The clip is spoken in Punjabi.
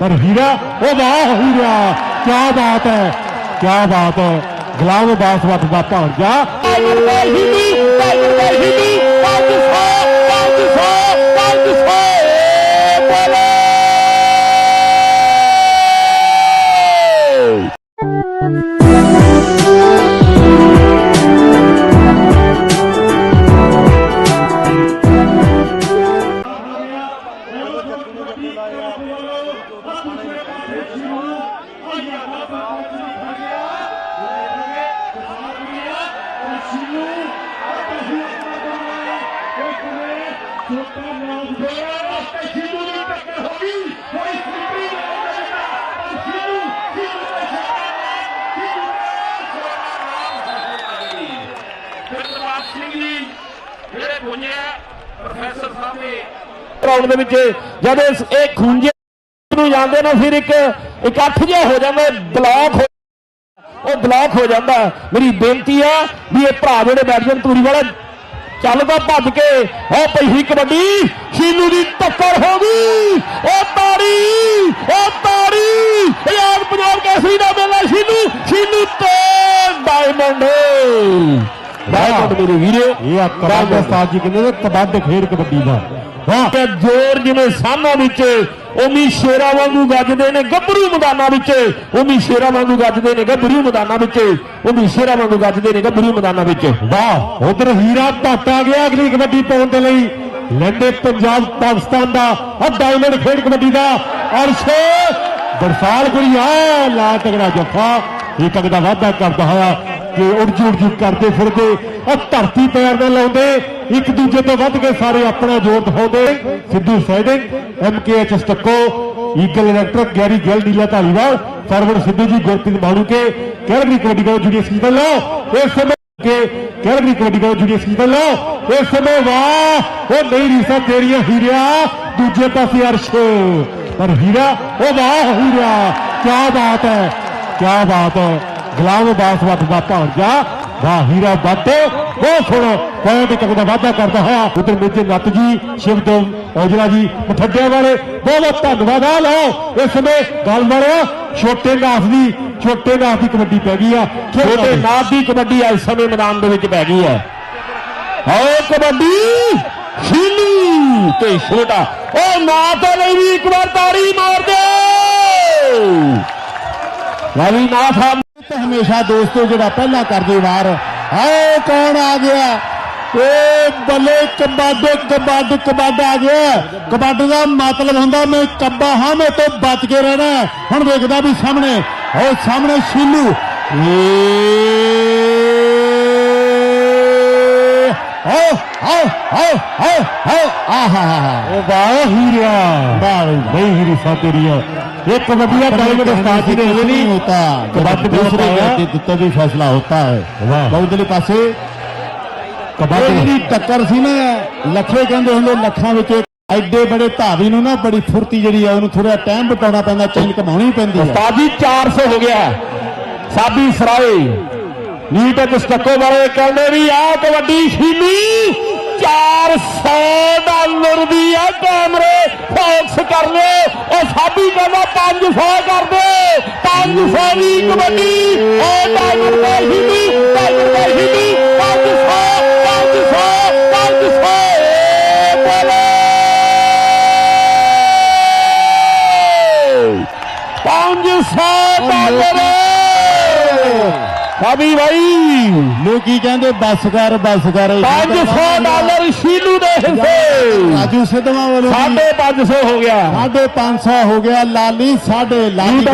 ਪਰ ਹੀਰਾ, ਉਹ ਵਾਹ ਹੀਰਾ ਕੀ ਬਾਤ ਹੈ ਕੀ ਬਾਤ ਹੈ। ਗੁਲਾਮ ਅਬਾਸ ਵੱਟ ਦਾ ਭਾਂਜਾ ਟਾਈਗਰ ਦਾ ਹਿੱਲੀ ਟਾਈਗਰ ਦਾ ਹਿੱਲੀ ਗੁਰਦਵਾਰ ਸਿੰਘ ਜੀ ਜਿਹੜੇ ਪੁੰਜਿਆ ਪ੍ਰੋਫੈਸਰ ਸਾਹਿਬ ਨੇ ਗਰਾਊਂਡ ਦੇ ਵਿੱਚ ਜਦ ਇਹ ਖੂੰਜੇ ਨੂੰ ਜਾਂਦੇ ਨੇ ਫਿਰ ਇੱਕ ਇਕੱਠ ਜਿਹਾ ਹੋ ਜਾਂਦਾ ਬਲੌਕ ਉਹ ਬਲੌਕ ਹੋ ਜਾਂਦਾ। ਮੇਰੀ ਬੇਨਤੀ ਆ ਵੀ ਇਹ ਭਰਾ ਜਿਹੜੇ ਬੈਟਸਮੈਨ ਤੂਰੀ ਵਾਲਾ ਚੱਲਦਾ ਭੱਜ ਕੇ ਉਹ ਪਈ ਕਬੱਡੀ ਸ਼ੀਲੂ ਦੀ ਟੱਕਰ ਹੋ ਗਈ। ਉਹ ਤਾੜੀ ਉਹ ਤਾੜੀ। ਪੰਜਾਬ ਪੰਜਾਬ ਕੇਸਰੀ ਦਾ ਮੇਲਾ ਸ਼ੀਲੂ ਸ਼ੀਲੂ ਤੇ ਡਾਇਮੰਡ ਡਾਇਮੰਡ ਮੇਰੇ ਵੀਰੇ। ਇਹ ਕਬੱਡ ਉਸਤਾਦ ਜੀ ਕਹਿੰਦੇ ਨੇ ਕਬੱਡ ਖੇਡ ਕਬੱਡੀ ਦਾ। ਵਾਹ। ਜ਼ੋਰ ਜਿਵੇਂ ਸਾਹਮਣਾ ਵਿੱਚ ਉਮੀ ਸ਼ੇਰਾਂ ਵਾਂਗੂ ਗੱਜਦੇ ਨੇ, ਗੱਭਰੂ ਮੈਦਾਨਾਂ ਵਿੱਚ। ਉਮੀ ਸ਼ੇਰਾਂ ਵਾਂਗੂ ਗੱਜਦੇ ਨੇ, ਗੱਭਰੂ ਮੈਦਾਨਾਂ ਵਿੱਚ। ਉਮੀ ਸ਼ੇਰਾਂ ਵਾਂਗੂ ਗੱਜਦੇ ਨੇ, ਗੱਭਰੂ ਮੈਦਾਨਾਂ ਵਿੱਚ। ਵਾਹ, ਉਧਰ ਹੀਰਾ ਭੱਟ ਆ ਗਿਆ ਅਗਲੀ ਕਬੱਡੀ ਪਾਉਣ ਦੇ ਲਈ। ਲੈਂਦੇ ਪੰਜਾਬ, ਪਾਕਿਸਤਾਨ ਦਾ ਆ ਡਾਇਮੰਡ ਖੇਡ ਕਬੱਡੀ ਦਾ। ਅਰਸ਼ ਬਰਸਾਲ ਗੁਰੀਆ ਲਾ ਤਗੜਾ ਜੱਫਾ। ਇਹ ਅਗ ਦਾ ਵਾਅਦਾ ਕਰਦਾ ਹੋਇਆ। ਕਿ ਉੜਜੂ ਉੜਜੂ ਕਰਦੇ ਫਿਰਦੇ, ਉਹ ਧਰਤੀ ਪੈਰ ਨਾਲ ਲਾਉਂਦੇ, ਇੱਕ ਦੂਜੇ ਤੋਂ ਵੱਧ ਕੇ ਸਾਰੇ ਆਪਣਾ ਜੋਰ ਦਿਖਾਉਂਦੇ Sidhu siding MKH stucco, Eagle Electric, Garry Gill ਡੀਲਾ Dhaliwal, forward Sidhu ji, Gurpreet Manuke Calgary kabaddi ਦਾ ਜੁਨੀਅਰ ਸੀਜ਼ਨ ਲਓ ਇਸ ਸਮੇਂ ਕੇ ਕੈਲਗਰੀ ਕਬੱਡੀ ਦਾ ਜੁਨੀਅਰ ਸੀਜ਼ਨ ਲਓ ਇਸ ਸਮੇਂ ਵਾਹ, ਉਹ ਨਹੀਂ ਰੀਸਾ ਤੇਰੀਆਂ ਹੀਰਿਆ, ਦੂਜੇ ਪਾਸੇ ਅਰਸ਼। ਪਰ ਹੀਰਾ, ਉਹ ਵਾਹ ਹੀਰਾ ਕੀ ਬਾਤ ਹੈ ਕੀ ਬਾਤ ਹੈ। ਗੁਲਾਮ ਅਬਾਸ ਵੱਟ ਦਾ ਭਾਂਜਾ ਵਾਹ ਹੀਰਾ ਵੱਟ। ਬਹੁਤ ਸੋਹਣਾ ਪੁਆਇੰਟ ਇੱਕ ਦਾ ਵਾਅਦਾ ਕਰਦਾ ਹੋਇਆ ਉਧਰ ਮੇਜੇ ਨੱਤ ਜੀ ਸ਼ਿਵਦਮ ਔਜਲਾ ਜੀ ਮਠੱਡਿਆਂ ਵਾਲੇ ਬਹੁਤ ਬਹੁਤ ਧੰਨਵਾਦ ਆ ਲਓ ਇਸ ਸਮੇਂ ਗੱਲ ਵਾਲਿਆ ਛੋਟੇ ਨਾਸ ਦੀ ਛੋਟੇ ਨਾਸ ਦੀ ਕਬੱਡੀ ਪੈ ਗਈ ਆ। ਛੋਟੇ ਨਾਥ ਦੀ ਕਬੱਡੀ ਇਸ ਸਮੇਂ ਮੈਦਾਨ ਦੇ ਵਿੱਚ ਪੈ ਗਈ ਹੈ ਆਓ ਕਬੱਡੀ ਸ਼ੀਲੂ ਤੇ ਛੋਟਾ। ਉਹ ਨਾਥ ਲਈ ਵੀ ਇੱਕ ਵਾਰ ਤਾੜੀ ਮਾਰ ਦੇ। ਰਵੀ ਨਾਥ ਤੇ ਹਮੇਸ਼ਾ ਦੋਸਤੋ ਜਿਹੜਾ ਪਹਿਲਾਂ ਕਰਦੇ ਵਾਰ ਆਏ ਕੌਣ ਆ ਗਿਆ ਏ ਬੱਲੇ ਕਬੱਡ ਕਬੱਡ ਕਬੱਡ ਆ ਗਿਆ ਕਬੱਡ ਦਾ ਮਤਲਬ ਹੁੰਦਾ ਮੈਂ ਕੱਬਾ ਹਾਂ ਮੈਂ ਤੋਂ ਬਚ ਕੇ ਰਹਿਣਾ ਹੈ। ਹੁਣ ਵੇਖਦਾ ਵੀ ਸਾਹਮਣੇ ਉਹ ਸਾਹਮਣੇ ਸ਼ੀਲੂ। ਏ ਆਓ ਆਓ ਆਓ ਆਓ ਆਓ ਆਹਾ। ਉਹ ਵਾਹ ਹੀਰਿਆ। ਵਾਹ ਨਹੀਂ ਹੀਰੀ ਸਾ ਦਾ ਡਾਇਮੰਡ ਉਸਤਾਦ ਜੀ ਨੇ ਇਹ ਨਹੀਂ ਹੋਤਾ। ਕਬੱਡੀ ਦੂਸਰੇ ਦੇ ਦਿੱਤਾ ਵੀ ਫੈਸਲਾ ਹੋਤਾ ਹੈ। ਬਹੁਦਲੇ ਪਾਸੇ ਕਬੱਡੀ। ਦੀ ਟੱਕਰ ਸੀ ਨਾ ਲੱਖੇ ਕਹਿੰਦੇ ਹੁੰਦੇ ਲੱਖਾਂ ਵਿੱਚ ਐਡੇ ਬੜੇ ਧਾਵੀ ਨੂੰ ਨਾ ਬੜੀ ਫੁਰਤੀ ਜਿਹੜੀ ਆ ਉਹਨੂੰ ਥੋੜਾ ਟਾਈਮ ਬਟਾਉਣਾ ਪੈਂਦਾ ਚੇਨ ਘਮਾਉਣੀ ਪੈਂਦੀ ਹੈ ਉਸਤਾਦ ਜੀ 400 ਹੋ ਗਿਆ। ਸਾਬੀ ਸਰਾਏ। ਨੀਟ ਇੱਕ ਸਟੱਕੋ ਵਾਲੇ ਕਹਿੰਦੇ ਵੀ ਆ ਕਬੱਡੀ ਸ਼ੀਲੀ 400 ਡਾਲਰ ਦੀ ਆ ਕੈਮਰੇ। ਫੋਕਸ ਕਰ ਲਿਓ ਉਹ ਸਾਬੀ ਕਹਿੰਦਾ 500 ਕਰ ਦੇ। 500 ਦੀ ਕਬੱਡੀ ਉਹ ਟਾਈਗਰ ਦਾ ਸ਼ੀਲੀ ਟਾਈਗਰ ਦਾ ਸ਼ੀਲੀ 500 500 500 500 ਡਾਲਰ। ਸਾਬੀ ਭਾਈ ਲੋਕੀ ਕਹਿੰਦੇ ਬੱਸ ਕਰ ਬੱਸ ਕਰ। 500 ਡਾਲਰ ਸ਼ੀਲੂ ਦੇ ਹਿੱਸੇ। ਰਾਜੂ ਸਿੱਧਵਾਂ ਵੱਲੋਂ ਸਾਢੇ 500 ਹੋ ਗਿਆ। ਸਾਢੇ 500 ਹੋ ਗਿਆ ਲਾਲੀ ਸਾਢੇ ਲਾਲੀ